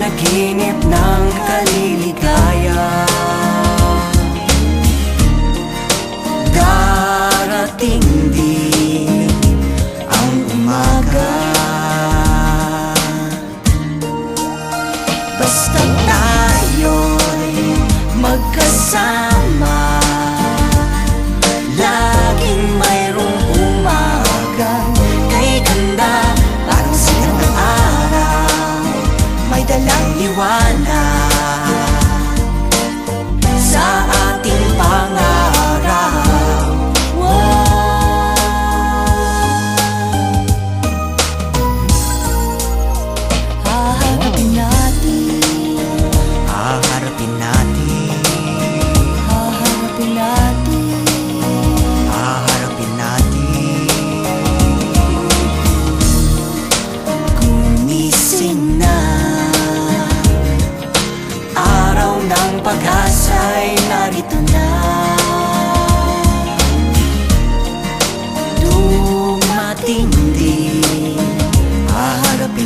panaginip ng kaliligaya. Darating din ang umaga. Basta tayo'y magkasama. liwanag sa ating pangarap. Wow. Haharapin natin. Haharapin natin. Haharapin natin. เป็